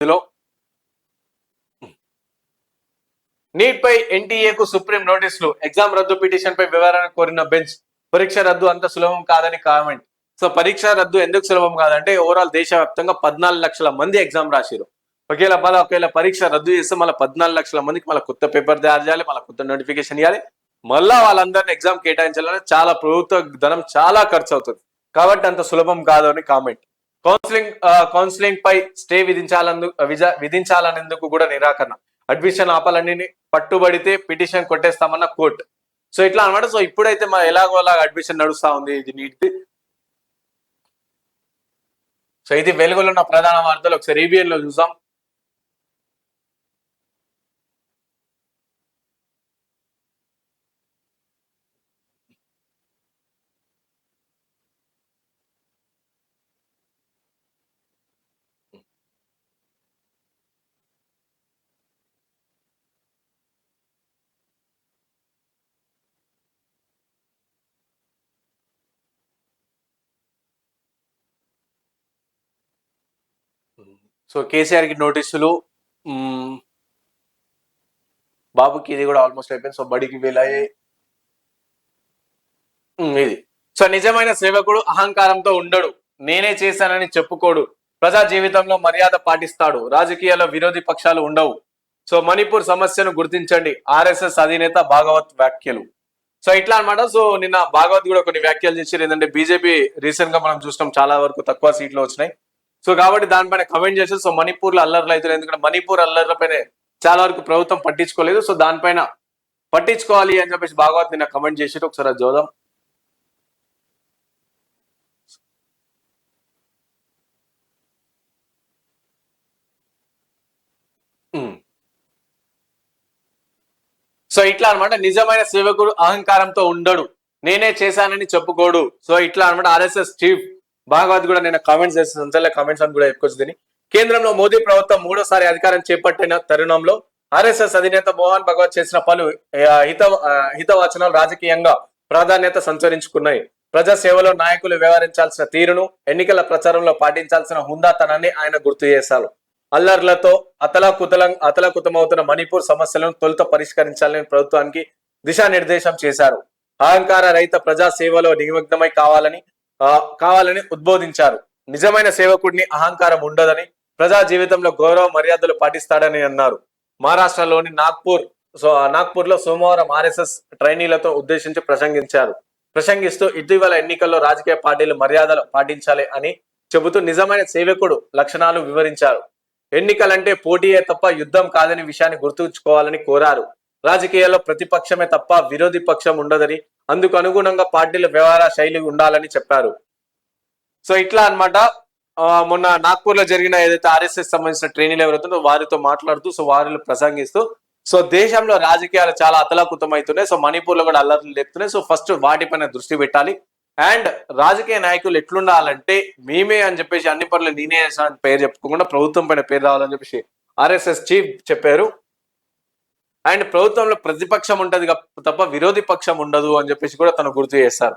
ఇందులో నీట్ పై ఎన్టీఏకు సుప్రీం నోటీసులు ఎగ్జామ్ రద్దు పిటిషన్ పై వివరణ కోరిన బెంచ్ పరీక్ష రద్దు అంత సులభం కాదని కామెంట్. సో పరీక్ష రద్దు ఎందుకు సులభం కాదంటే ఓవరాల్ దేశవ్యాప్తంగా పద్నాలుగు లక్షల మంది ఎగ్జామ్ రాసిరు ఒకవేళ మళ్ళీ ఒకవేళ పరీక్ష రద్దు చేస్తే మళ్ళీ పద్నాలుగు లక్షల మందికి మళ్ళీ కొత్త పేపర్ తయారు చేయాలి మళ్ళీ కొత్త నోటిఫికేషన్ ఇవ్వాలి. మళ్ళా వాళ్ళందరినీ ఎగ్జామ్ కేటాయించాలని చాలా ప్రభుత్వ ధనం చాలా ఖర్చు అవుతుంది కాబట్టి అంత సులభం కాదు అని కామెంట్. కౌన్సిలింగ్ కౌన్సిలింగ్ పై స్టే విధించాలందు విధించాలనేందుకు కూడా నిరాకరణ. అడ్మిషన్ ఆపాలని పట్టుబడితే పిటిషన్ కొట్టేస్తామన్న కోర్టు. సో ఇట్లా అన్నమాట. సో ఇప్పుడైతే మా ఎలాగో అలాగ అడ్మిషన్ నడుస్తా ఉంది ఇది నీట్. సో ఇది వెలుగులో ఉన్న ప్రధాన వార్తలు. ఒకసారి ఈబీఎన్లో చూసాం సో కేసీఆర్కి నోటీసులు బాబుకి ఇది కూడా ఆల్మోస్ట్ అయిపోయింది. సో బడికి వీలయ్యే ఇది. సో నిజమైన సేవకుడు అహంకారంతో ఉండడు. నేనే చేశానని చెప్పుకోడు. ప్రజా జీవితంలో మర్యాద పాటిస్తాడు. రాజకీయాల్లో విరోధి పక్షాలు ఉండవు. సో మణిపూర్ సమస్యను గుర్తించండి. ఆర్ఎస్ఎస్ అధినేత భాగవత్ వ్యాఖ్యలు. సో ఇట్లా అనమాట సో నిన్న భాగవత్ కూడా కొన్ని వ్యాఖ్యలు చేశారు. ఏంటంటే బీజేపీ రీసెంట్గా మనం చూసినాం చాలా వరకు తక్కువ సీట్లు వచ్చినాయి. సో కాబట్టి దానిపైన కమెంట్ చేసి సో మణిపూర్లో అల్లర్లు అయితే ఎందుకంటే మణిపూర్ అల్లర్లపైన చాలా వరకు ప్రభుత్వం పట్టించుకోలేదు. సో దానిపైన పట్టించుకోవాలి అని చెప్పేసి భాగవత్ నిన్న కమెంట్ చేసి ఒకసారి అది చూద్దాం సో ఇట్లా అనమాట నిజమైన సేవకుడు అహంకారంతో ఉండడు. నేనే చేశానని చెప్పుకోడు. సో ఇట్లా అనమాట ఆర్ఎస్ఎస్ చీఫ్ భాగవత్ కూడా నేను కామెంట్స్ చేస్తాను కామెంట్స్ అని కూడా చెప్పుకొచ్చింది కేంద్రంలో మోదీ ప్రభుత్వం మూడోసారి అధికారం చేపట్టిన తరుణంలో ఆర్ఎస్ఎస్ అధినేత మోహన్ భగవత్ చేసిన పలు హిత హితవచనాలు రాజకీయంగా ప్రాధాన్యత సంచరించుకున్నాయి. ప్రజా సేవలో నాయకులు వ్యవహరించాల్సిన తీరును ఎన్నికల ప్రచారంలో పాటించాల్సిన హుందాతనాన్ని ఆయన గుర్తు చేశారు. అల్లర్లతో అతలాకుతలం అతలాకుతమవుతున్న మణిపూర్ సమస్యలను తొలుత పరిష్కరించాలని ప్రభుత్వానికి దిశానిర్దేశం చేశారు. అహంకార రహిత ప్రజా సేవలో నిమగ్నమై కావాలని కావాలని ఉద్బోధించారు. నిజమైన సేవకుడిని అహంకారం ఉండదని ప్రజా జీవితంలో గౌరవ మర్యాదలు పాటిస్తాడని అన్నారు. మహారాష్ట్రలోని నాగ్పూర్ సో నాగ్పూర్లో సోమవారం ఆర్ఎస్ఎస్ ట్రైనీలతో ఉద్దేశించి ప్రసంగించారు. ప్రసంగిస్తూ ఇటీవల ఎన్నికల్లో రాజకీయ పార్టీలు మర్యాదలు పాటించాలి అని చెబుతూ నిజమైన సేవకుడు లక్షణాలు వివరించారు. ఎన్నికలంటే పోటీయే తప్ప యుద్ధం కాదని విషయాన్ని గుర్తుంచుకోవాలని కోరారు. రాజకీయాల్లో ప్రతిపక్షమే తప్ప విరోధి పక్షం ఉండదని అందుకు అనుగుణంగా పార్టీల వ్యవహార శైలి ఉండాలని చెప్పారు. సో ఇట్లా అన్నమాట. ఆ, మొన్న నాగ్పూర్లో జరిగిన ఏదైతే ఆర్ఎస్ఎస్ సంబంధించిన ట్రైనీలు ఎవరైతుందో వారితో మాట్లాడుతూ సో వారిని ప్రసంగిస్తూ సో దేశంలో రాజకీయాలు చాలా అతలాకుతం అవుతున్నాయి సో మణిపూర్లో కూడా అల్లర్లు లేపుతున్నాయి. సో ఫస్ట్ వాటిపైన దృష్టి పెట్టాలి. అండ్ రాజకీయ నాయకులు ఎట్లుండాలంటే మేమే అని చెప్పేసి అన్ని పనులు నేనే అని పేరు చెప్పుకోకుండా ప్రభుత్వం పైన పేరు రావాలని చెప్పేసి ఆర్ఎస్ఎస్ చీఫ్ చెప్పారు. అండ్ ప్రభుత్వంలో ప్రతిపక్షం ఉంటది తప్ప విరోధి పక్షం ఉండదు అని చెప్పేసి కూడా తను గుర్తు చేస్తారు.